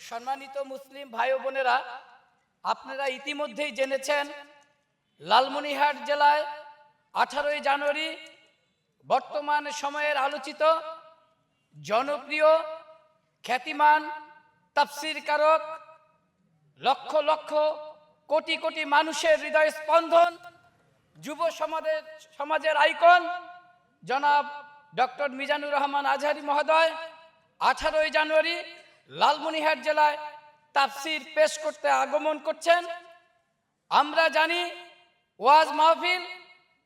সম্মানিত মুসলিম ভাই বোনেরা, আপনারা ইতিমধ্যেই জেনেছেন, লালমনিহাট জেলায় আঠারোই জানুয়ারি বর্তমান সময়ের আলোচিত জনপ্রিয় খ্যাতিমান তাফসির কারক, লক্ষ লক্ষ কোটি কোটি মানুষের হৃদয় স্পন্দন যুব সমাজের সমাজের আইকন, জনাব ডক্টর মিজানুর রহমান আজহারি মহোদয়, আঠারোই জানুয়ারি লালমনিরহাট জেলায় তাফসির পেশ করতে আগমন করছেন। আমরা জানি ওয়াজ মাহফিল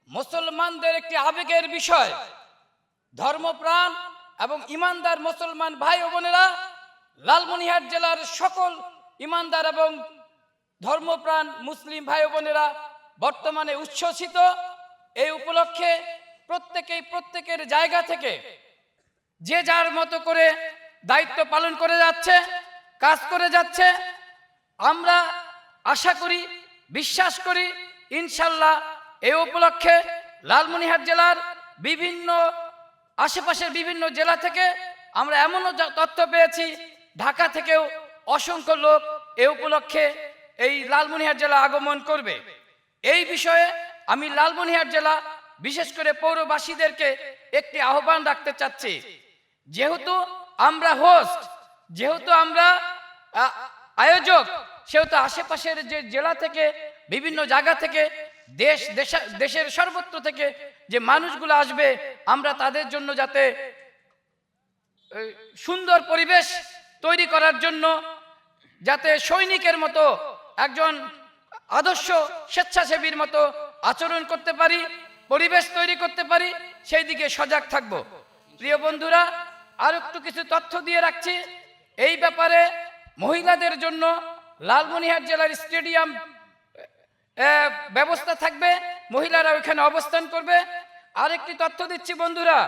মুসলমানদের একটি আবেগের বিষয়। ধর্মপ্রাণ এবং ইমানদার মুসলমান ভাই ও বোনেরা লালমনিরহাট জেলার সকল ইমানদার এবং ধর্মপ্রাণ মুসলিম ভাই বোনেরা বর্তমানে উচ্ছ্বসিত। এই উপলক্ষে প্রত্যেকেই প্রত্যেকের জায়গা থেকে যে যার মতো করে দায়িত্ব পালন করে যাচ্ছে, কাজ করে যাচ্ছে। আমরা আশা করি, বিশ্বাস করি, ইনশাল্লাহ এই উপলক্ষে লালমনিরহাট জেলার বিভিন্ন আশেপাশের বিভিন্ন জেলা থেকে আমরা এমনও তথ্য পেয়েছি, ঢাকা থেকেও অসংখ্য লোক এ উপলক্ষে এই লালমনিরহাট জেলা আগমন করবে। এই বিষয়ে আমি লালমনিরহাট জেলা, বিশেষ করে পৌরবাসীদেরকে একটি আহ্বান রাখতে চাচ্ছি। যেহেতু আমরা হোস্ট যেহেতু আমরা আয়োজক, সেহেতু আশেপাশের যে জেলা থেকে, বিভিন্ন জায়গা থেকে, দেশ, দেশা- দেশের সর্বত্র থেকে যে মানুষগুলো আসবে, আমরা তাদের জন্য যাতে সুন্দর পরিবেশ তৈরি করার জন্য, যাতে সৈনিকের মতো একজন আদর্শ স্বেচ্ছাসেবীর মতো আচরণ করতে পারি, পরিবেশ তৈরি করতে পারি, সেই দিকে সজাগ থাকব। প্রিয় বন্ধুরা আর একটু কিছু তথ্য দিয়ে রাখছি। এই ব্যাপারে মহিলাদের জন্য লালমনিরহাট জেলার স্টেডিয়াম ব্যবস্থা থাকবে। মহিলারা ওইখানে অবস্থান করবে। আরেকটি তথ্য দিচ্ছি বন্ধুরা,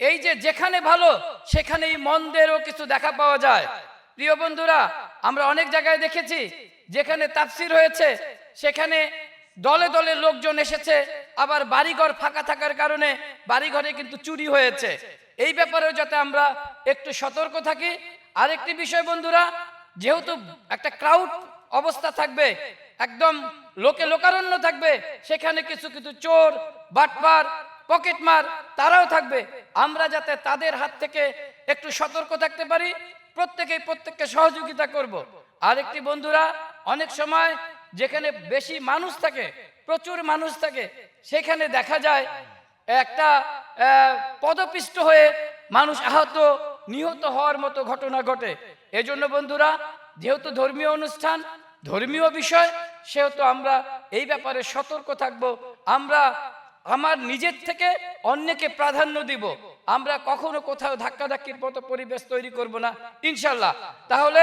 এই যে যেখানে ভালো, সেখানেই মন্দেরও কিছু দেখা পাওয়া যায়। প্রিয় বন্ধুরা, আমরা অনেক জায়গায় দেখেছি, যেখানে তাফসির হয়েছে, সেখানে দলে দলে লোকজন এসেছে, আবার বাড়িঘর ফাঁকা থাকার কারণে বাড়িঘরে কিন্তু চুরি হয়েছে। এই ব্যাপারেও যাতে আমরা একটু সতর্ক থাকি। আরেকটি বিষয় বন্ধুরা, যেহেতু একটা ক্রাউড অবস্থা থাকবে, একদম লোকে লোকারণ্য থাকবে, সেখানে কিছু কিছু চোর, বাটপার পকেটমার তারাও থাকবে। আমরা যাতে তাদের হাত থেকে একটু সতর্ক থাকতে পারি, প্রত্যেকেই প্রত্যেককে সহযোগিতা করব। আরেকটি বন্ধুরা, অনেক সময় যেখানে বেশি মানুষ থাকে, প্রচুর মানুষ থাকে, সেখানে দেখা যায় একটা পদপিষ্ট হয়ে মানুষ আহত, নিহত হওয়ার মতো ঘটনা ঘটে। এজন্য বন্ধুরা, যেহেতু ধর্মীয় অনুষ্ঠান, ধর্মীয় বিষয়, সেহেতু আমরা এই ব্যাপারে সতর্ক থাকব। আমরা আমার নিজের থেকে অন্যকে প্রাধান্য দিব। আমরা কখনো কোথাও ধাক্কাধাক্কির মতো পরিবেশ তৈরি করব না ইনশাল্লাহ তাহলে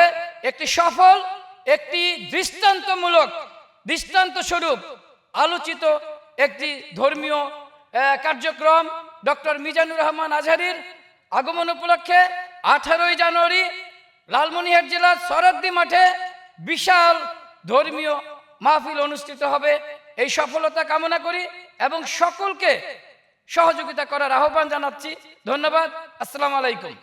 একটি সফল, একটি দৃষ্টান্তমূলক দৃষ্টান্ত স্বরূপ আলোচিত একটি ধর্মীয় কার্যক্রম ডক্টর মিজানুর রহমান আজহারির আগমন উপলক্ষে আঠারোই জানুয়ারি লালমনিহাট জেলার শরদ্দি মাঠে বিশাল ধর্মীয় মাহফিল অনুষ্ঠিত হবে। এই সফলতা কামনা করি এবং সকলকে সহযোগিতা করার আহ্বান জানাচ্ছি। ধন্যবাদ। আসসালামু আলাইকুম।